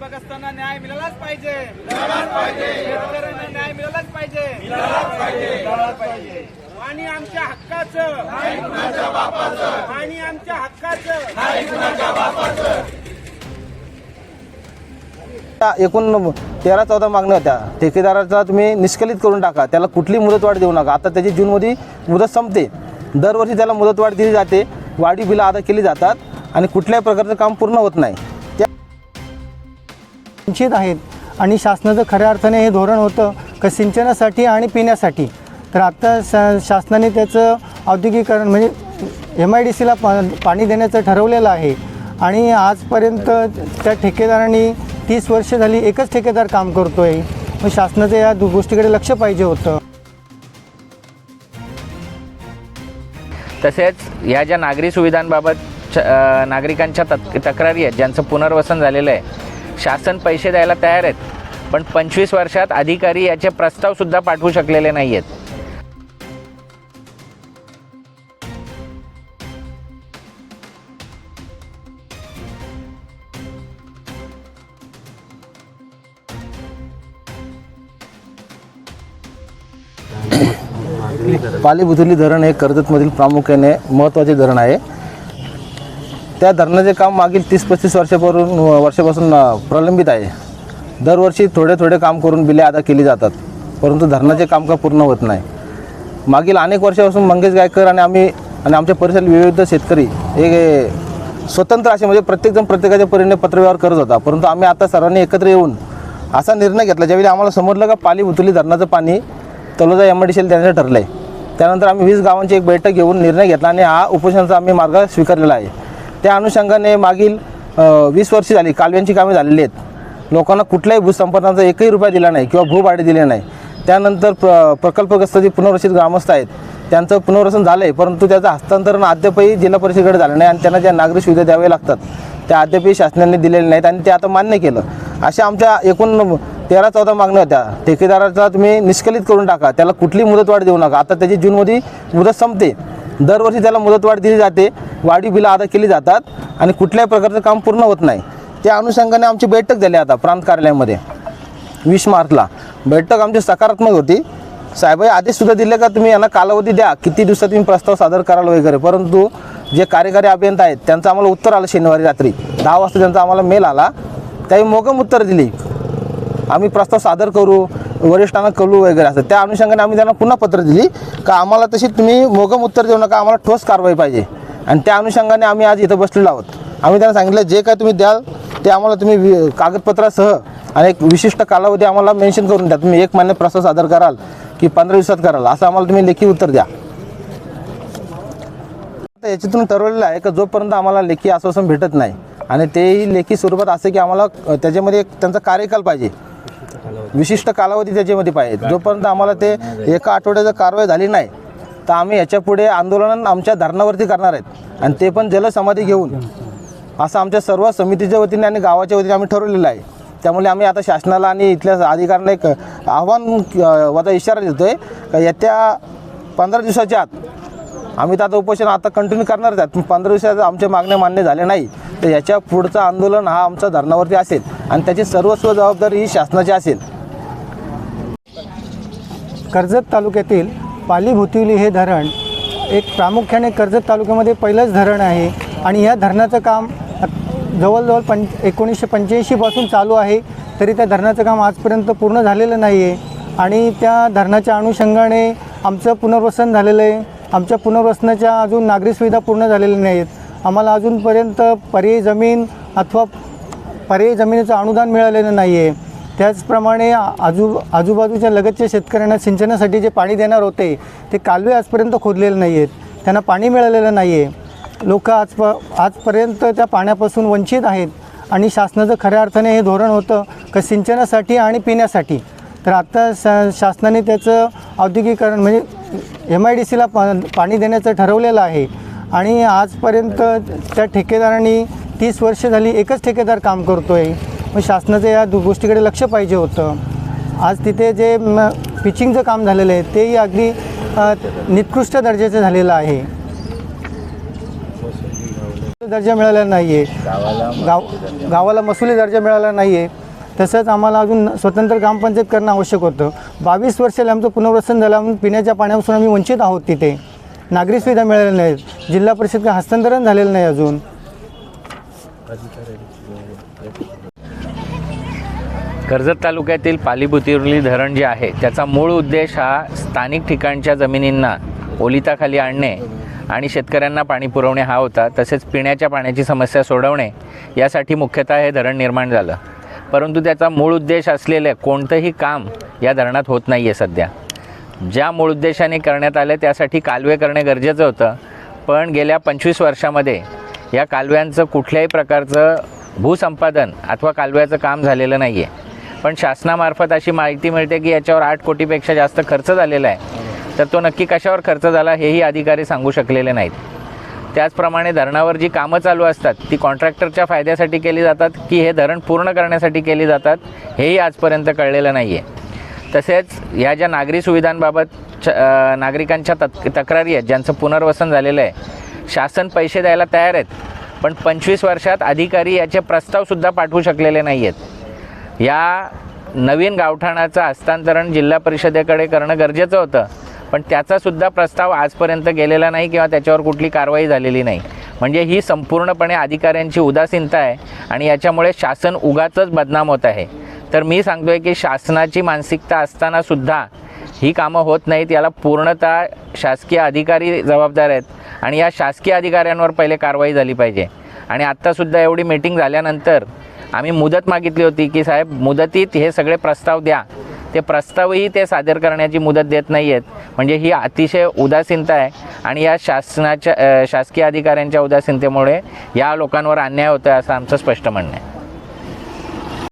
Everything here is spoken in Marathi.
ग्रामस्थांना न्याय मिळालाच पाहिजे. शेतकऱ्यांना न्याय मिळालाच पाहिजे. आणि आमच्या हक्काचं. आणि आमच्या हक्काचं. त्या एकूण तेरा चौदा मागण्या होत्या. ठेकेदाराचा तुम्ही निष्कलित करून टाका. त्याला कुठली मुदतवाढ देऊ नका. आता त्याची जूनमध्ये मुदत संपते. दरवर्षी त्याला मुदतवाढ दिली जाते. वाढी बिलं अदा केली जातात. आणि कुठल्याही प्रकारचं काम पूर्ण होत नाही. वंचित आहेत. आणि शासनाचं खऱ्या अर्थाने हे धोरण होतं का सिंचनासाठी आणि पिण्यासाठी. तर आत्ता शा शासनाने त्याचं औद्योगिकरण म्हणजे एम आय डी सीला पा पाणी देण्याचं ठरवलेलं आहे. आणि आजपर्यंत त्या ठेकेदारांनी तीस वर्ष झाली एकच ठेकेदार काम करतो आहे मग शासनाचं या गोष्टीकडे लक्ष पाहिजे होतं. तसेच ह्या ज्या नागरी सुविधांबाबत नागरिकांच्या तक तक्रारी आहेत ज्यांचं पुनर्वसन झालेलं आहे शासन पैसे द्यायला तयार आहेत पण पंचवीस वर्षात अधिकारी याचे प्रस्तावसुद्धा पाठवू शकलेले नाही आहेत पालीबुतुली धरण हे कर्जतमधील प्रामुख्याने महत्त्वाचे धरण आहे. त्या धरणाचे काम मागील तीस पस्तीस वर्षापासून वर्षापासून प्रलंबित आहे. दरवर्षी थोडे थोडे काम करून बिले अदा केली जातात. परंतु धरणाचे कामकाज पूर्ण होत नाही. मागील अनेक वर्षापासून मंगेश गायकर आणि आम्ही आणि आमच्या परिसरातील विविध शेतकरी हे स्वतंत्र असे म्हणजे प्रत्येकजण प्रत्येकाच्या परीने पत्रव्यवहार करत होता. परंतु आम्ही आता सर्वांनी एकत्र येऊन असा निर्णय घेतला ज्यावेळी आम्हाला समजलं का पाली उतुली धरणाचं पाणी तलोजा एम आय डी देण्याचं ठरलं आहे त्यानंतर आम्ही वीस गावांची एक बैठक घेऊन निर्णय घेतला आणि हा उपोषणाचा आम्ही मार्ग स्वीकारलेला आहे. त्या अनुषंगाने मागील वीस वर्षे झाली कालव्यांची कामे झालेली आहेत. लोकांना कुठल्याही भूसंपादनाचा एकही रुपया दिला नाही किंवा भूभाडे दिले नाही. त्यानंतर प्र प्रकल्पग्रस्त जे पुनर्वसित ग्रामस्थ आहेत त्यांचं पुनर्वसन झालं आहे परंतु त्याचं हस्तांतरण अद्यापही जिल्हा परिषदेकडे झालं नाही आणि त्यांना ज्या नागरी सुविधा द्याव्या लागतात त्या अद्यापही शासनाने दिलेल्या नाहीत आणि ते आता मान्य केलं. अशा आमच्या एकूण तेरा चौदा मागण्या होत्या. ठेकेदाराचा तुम्ही निष्कलित करून टाका त्याला कुठली मुदतवाढ देऊ नका. आता त्याची जूनमध्ये मुदत संपते. दरवर्षी त्याला मुदतवाढ दिली जाते. वाढी बिलं अदा केली जातात आणि कुठल्याही प्रकारचं काम पूर्ण होत नाही. त्या अनुषंगाने आमची बैठक झाली आता प्रांत कार्यालयामध्ये. वीस मार्चला. बैठक आमची सकारात्मक होती. साहेब आदेशसुद्धा दिले का तुम्ही यांना कालावधी द्या? किती दिवसात तुम्ही प्रस्ताव सादर कराल वगैरे? परंतु जे कार्यकारी अभियंता आहेत त्यांचं आम्हाला उत्तर आलं शनिवारी रात्री. दहा वाजता त्यांचा आम्हाला मेल आला. त्याही मोगम उत्तर दिली. आम्ही प्रस्ताव सादर करू. वरिष्ठांना कळू वगैरे असतात त्या अनुषंगाने आम्ही त्यांना पुन्हा पत्र दिली का आम्हाला तशी तुम्ही मोगम उत्तर देऊ नका आम्हाला ठोस कारवाई पाहिजे. आणि त्या अनुषंगाने आम्ही आज इथं बसलेलो आहोत. आम्ही त्यांना सांगितलं जे काय तुम्ही द्याल ते आम्हाला तुम्ही वि- कागदपत्रासह आणि एक विशिष्ट कालावधी आम्हाला मेन्शन करून द्या. तुम्ही एक महिन्यात प्रस्ताव सादर कराल की पंधरा दिवसात कराल असं आम्हाला तुम्ही लेखी उत्तर द्या. आता याच्यातून ठरवलेलं आहे का जोपर्यंत आम्हाला लेखी आश्वासन भेटत नाही आणि तेही लेखी स्वरूपात असं की आम्हाला त्याच्यामध्ये एक त्यांचा कार्यकाल पाहिजे. विशिष्ट कालावधी त्याच्यामध्ये पाहिजे. जोपर्यंत आम्हाला ते एका आठवड्याचं कारवाई झाली नाही तर आम्ही याच्यापुढे आंदोलन आमच्या धरणावरती करणार आहेत. आणि ते पण जलसमाधी घेऊन. असं आमच्या सर्व समितीच्या वतीने आणि गावाच्या वतीने आम्ही ठरवलेलं आहे. त्यामुळे आम्ही आता शासनाला आणि इथल्या अधिकाऱ्यांना एक आव्हान अ, वजा इशारा देतो आहे का येत्या पंधरा दिवसाच्या आत आम्ही तर आता उपोषण आता कंटिन्यू करणारच आहेत पंधरा दिवसात आमच्या मागण्या मान्य झाल्या नाही. तर याच्या पुढचं आंदोलन हा आमचा धरणावरती असेल. आणि त्याची सर्वस्व जबाबदारी ही शासनाची असेल. कर्जत तालुक्यातील पाली भुतिवली हे धरण एक प्रामुख्याने कर्जत तालुक्यामध्ये पहिलंच धरण आहे. आणि या धरणाचं काम जवळजवळ पं एकोणीसशे पंच्याऐंशीपासून चालू आहे. तरी त्या धरणाचं काम आजपर्यंत पूर्ण झालेलं नाही आहे आणि त्या धरणाच्या अनुषंगाने आमचं पुनर्वसन झालेलं आहे. आमच्या पुनर्वसनाच्या अजून नागरी सुविधा पूर्ण झालेल्या नाही आहेत आम्हाला अजूनपर्यंत पर्यायी जमीन अथवा पर्यायी जमिनीचं अनुदान मिळालेलं नाही आहे त्याचप्रमाणे आजू आजूबाजूच्या लगतच्या शेतकऱ्यांना सिंचनासाठी जे पाणी देणार होते ते कालवे आजपर्यंत खोदलेले नाही आहेत त्यांना पाणी मिळालेलं नाही आहे लोक आज आजपर्यंत त्या पाण्यापासून वंचित आहेत आणि शासनाचं खऱ्या अर्थाने हे धोरण होतं का सिंचनासाठी आणि पिण्यासाठी. तर आत्ता शा शासनाने त्याचं औद्योगिकरण म्हणजे एम आय डी सीला पा पाणी देण्याचं ठरवलेलं आहे. आणि आजपर्यंत त्या ठेकेदारांनी तीस वर्ष झाली एकच ठेकेदार काम करतो आहे मग शासनाचं या गोष्टीकडे लक्ष पाहिजे होतं. आज तिथे जे म पिचिंगचं काम झालेलं आहे तेही अगदी निकृष्ट दर्जाचं झालेलं आहे. दर्जा मिळाला नाही आहे गाव गावाला मसुली दर्जा मिळाला नाही आहे तसंच आम्हाला अजून स्वतंत्र ग्रामपंचायत करणं आवश्यक होतं. बावीस वर्षाला आमचं पुनर्वसन झालं म्हणून पिण्याच्या पाण्यापासून आम्ही वंचित आहोत तिथे. नागरी सुविधा मिळालेल्या नाहीत. जिल्हा परिषद का हस्तांतरण झालेलं नाही अजून. कर्जत तालुक्यातील पालीभुतिर्ली धरण जे आहे त्याचा मूळ उद्देश हा स्थानिक ठिकाणच्या जमिनींना ओलिताखाली आणणे आणि शेतकऱ्यांना पाणी पुरवणे हा होता तसेच पिण्याच्या पाण्याची समस्या सोडवणे यासाठी मुख्यतः हे धरण निर्माण झालं. परंतु त्याचा मूळ उद्देश असलेले कोणतंही काम या धरणात होत नाही आहे सध्या. ज्या मूळ उद्देशाने करण्यात आले त्यासाठी कालवे करणे गरजेचं होतं. पण गेल्या पंचवीस वर्षामध्ये या कालव्यांचं कुठल्याही प्रकारचं भूसंपादन अथवा कालव्याचं काम झालेलं नाही आहे पण शासनामार्फत अशी माहिती मिळते की याच्यावर आठ कोटीपेक्षा जास्त खर्च झालेला आहे. तर तो नक्की कशावर खर्च झाला हेही अधिकारी सांगू शकलेले नाहीत. त्याचप्रमाणे धरणावर जी कामं चालू असतात ती कॉन्ट्रॅक्टरच्या फायद्यासाठी केली जातात की हे धरण पूर्ण करण्यासाठी केली जातात हेही आजपर्यंत कळलेलं नाही आहे तसेच ह्या ज्या नागरी सुविधांबाबत च नागरिकांच्या तक तक्रारी आहेत ज्यांचं पुनर्वसन झालेलं आहे शासन पैसे द्यायला तयार आहेत पण पंचवीस वर्षात अधिकारी याचे प्रस्तावसुद्धा पाठवू शकलेले नाही आहेत या नवीन गावठाणाचं हस्तांतरण जिल्हा परिषदेकडे करणं गरजेचं होतं पण त्याचासुद्धा प्रस्ताव आजपर्यंत गेलेला नाही किंवा त्याच्यावर कुठली कारवाई झालेली नाही. म्हणजे ही संपूर्णपणे अधिकाऱ्यांची उदासीनता आहे आणि याच्यामुळे शासन उगाचच बदनाम होत आहे. तर मी सांगतोय की शासनाची मानसिकता असतानासुद्धा ही कामं होत नाहीत. याला पूर्णतः शासकीय अधिकारी जबाबदार आहेत आणि या शासकीय अधिकाऱ्यांवर पहिले कारवाई झाली पाहिजे. आणि आत्तासुद्धा एवढी मीटिंग झाल्यानंतर आम्ही मुदत मागितली होती की साहेब मुदतीत हे सगळे प्रस्ताव द्या. ते प्रस्तावही ते सादर करण्याची मुदत देत नाही आहेत म्हणजे ही अतिशय उदासीनता आहे आणि या शासनाच्या शासकीय अधिकाऱ्यांच्या उदासीनतेमुळे या लोकांवर अन्याय होतो आहे असं आमचं स्पष्ट म्हणणं आहे.